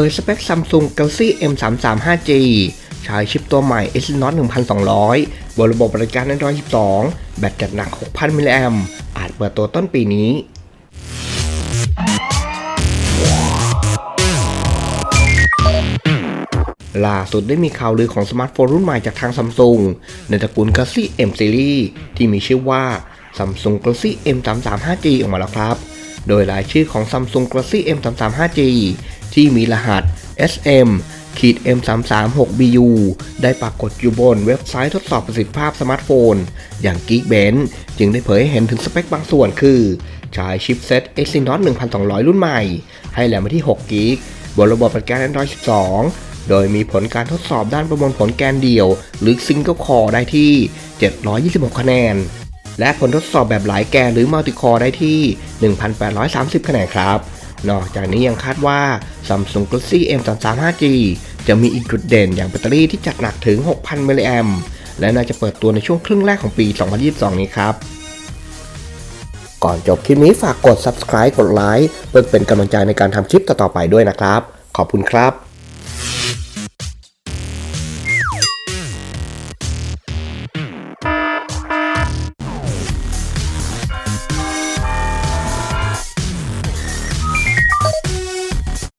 ผยสเปค Samsung Galaxy M33 5G ใช้ชิปตัวใหม่ Exynos 1200 บนระบบบริการ Android 12 แบตจัดหนัก 6,000 มิลลิแอมอาจเปิดตัวต้นปีนี้ ล่าสุดได้มีข่าวลือของสมาร์ทโฟนรุ่นใหม่จากทางซัมซุงในตระกูล Galaxy M Series ที่มีชื่อว่า Samsung Galaxy M33 5G ออกมาแล้วครับ โดยรายชื่อของ Samsung Galaxy M33 5G ที่มีรหัส SM ขีด M336BU ได้ปรากฏอยู่บนเว็บไซต์ทดสอบประสิทธิภาพสมาร์ทโฟน อย่าง Geekbench จึงได้เผยให้เห็นถึงสเปคบางส่วนคือ ใช้ชิปเซ็ต Exynos 1200 รุ่นใหม่ ให้แรมไว้ที่ 6 g b บนระบบปฏิการ Android 12 โดยมีผลการทดสอบด้านประมวลผลแกนเดี่ยว หรือ Single Core ได้ที่ 726 คะแนน และผลทดสอบแบบหลายแกนหรือ Multi Core ได้ที่ 1,830 คะแนนครับ นอกจากนี้ยังคาดว่า Samsung Galaxy M33 5G จะมีอีกจุดเด่นอย่างแบตเตอรี่ที่จัดหนักถึง 6,000 มิลลิแอมและน่าจะเปิดตัวในช่วงครึ่งแรกของปี 2022 นี้ครับ ก่อนจบคลิปนี้ฝากกด subscribe กดไลค์เพื่อเป็นกำลังใจในการทำคลิปต่อๆไปด้วยนะครับ ขอบคุณครับ